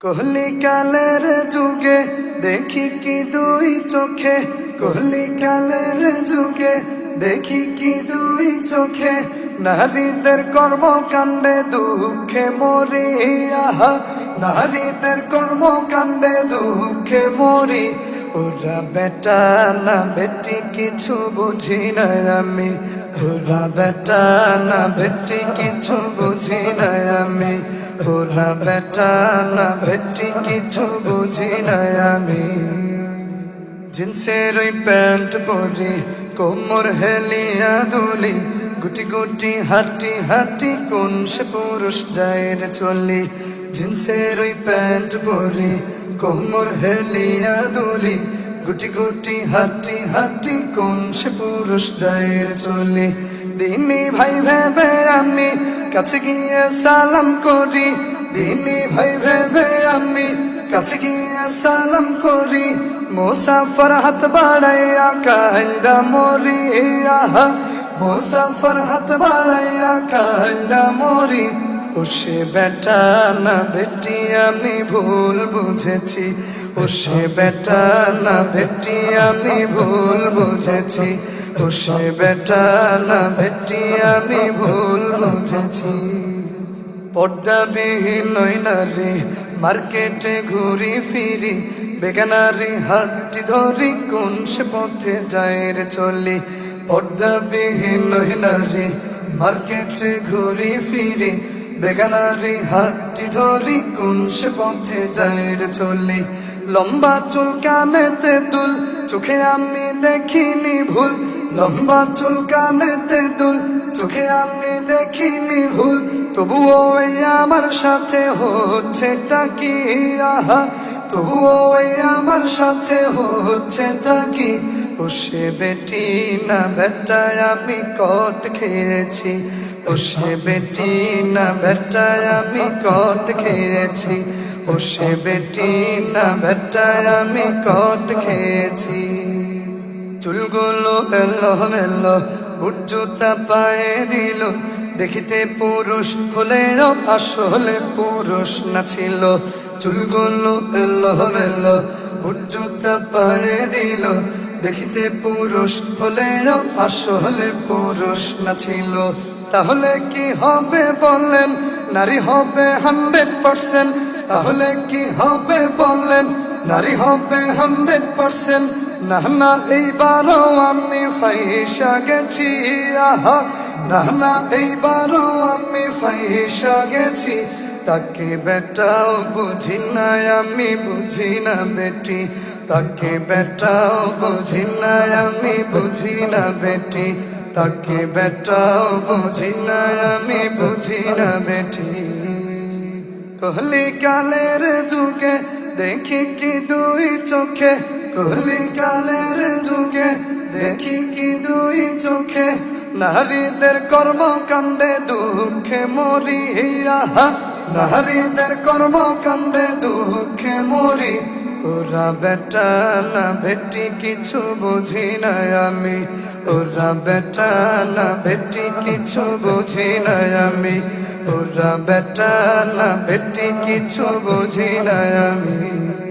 কোহলি কালের যুগে দেখি কি দুই চোখে? কোহলি কালের যুগে দেখি কি দুই চোখে? নারীদের কর্মকাণ্ডে দুঃখে মরি আহা নারীদের কর্মকাণ্ডে দুঃখে মরি। ওরা বেটা না বেটি কিছু বুঝি না আমি। ওরা বেটা না বেটি কিছু বুঝি না আমি। ওরা বেটা, না বেটি, কিছু বুঝি না আমি। জিন্সের ওই প্যান্ট পরি, কোমর হেলিয়া দুলি গুটি গুটি হাঁটি হাঁটি কোন সে পুরুষ যায় চলি। জিন্সের ওই প্যান্ট পরি, কোমর হেলিয়া দুলি গুটি গুটি হাঁটি হাঁটি কোন সে পুরুষ যায় চলি। দিনী ভাই ভেবে আমি কাছে গিয়ে সালাম করি। দিনী ভাই ভেবে আমি কাছে গিয়ে সালাম করি। মুসাফর হাত বাড়াইয়া কান্দা মরি আহা, মুসাফর হাত বাড়াইয়া কান্দা মরি। ও সে বেটা না বেটি, আমি ভুল বুঝেছি। ও সে বেটা না বেটি, আমি ভুল বুঝেছি। ও সে বেটা না বেটি, আমি ভুল বুঝেছি পর্দাবিহীন নারী, মার্কেটে ঘুরি ফিরি, বেগানারি হাতটি ধরি কোন সে পথে যায় রে চলি। পর্দাবিহীন নারী, মার্কেটে ঘুরি ফিরি, বেগানারি হাতটি ধরি কোন সে পথে যায় রে চলি। লম্বা চুল কানেতে দুল, চোখে আমি দেখিনি ভুল লম্বা চুল কানেতে দুল, চোখে আমি দেখিনি ভুল। তবুও এই আমার সাথে হচ্ছে কি? আহা, তবুও এই আমার সাথে হচ্ছে কি? ও সে বেটি না বেটায় আমি কট খেয়েছি। ও সে বেটি না বেটায় আমি কট খেয়েছি। ও সে বেটি না বেটায় আমি কট খেয়েছি। চুলগুলো এলো মেলো জুতা পায়ে দিল। দেখিতে পুরুষ হলেও আসলে পুরুষ না ছিল। চুলগুলো এলো মেলো জুতা পায়ে দিল। দেখিতে পুরুষ হলেও আসলে পুরুষ না ছিল। তাহলে কি হবে বললেন? নারী হবে হান্ড্রেড পার্সেন্ট তাহলে কি হবে বললেন? নারী হবে হান্ড্রেড পার্সেন্ট না না, এইবারও আমি ফাইসা গেছি, আহা। না না, এইবারও আমি ফাইসা গেছি। তাকে বেটাও বুঝি না, আমি বুঝি না, বেটি। তাকে বেটাও বুঝি না, আমি বুঝি না, বেটি। তাকে বেটাও বুঝি না, আমি বুঝি না, বেটি। কহলি কালের যুগে দেখি কি দুই চোখে কহলি কালের যুগে দেখি কি দুই চোখে নারীদের কর্মকাণ্ডে দুঃখে মরি আহা নারীদের কর্মকাণ্ডে দুঃখে মরি। ওরা বেটা না বেটি কিছু বুঝি না আমি। ওরা বেটা না বেটি কিছু বুঝি না আমি। ওরা বেটা না বেটি কিছু বুঝি না আমি।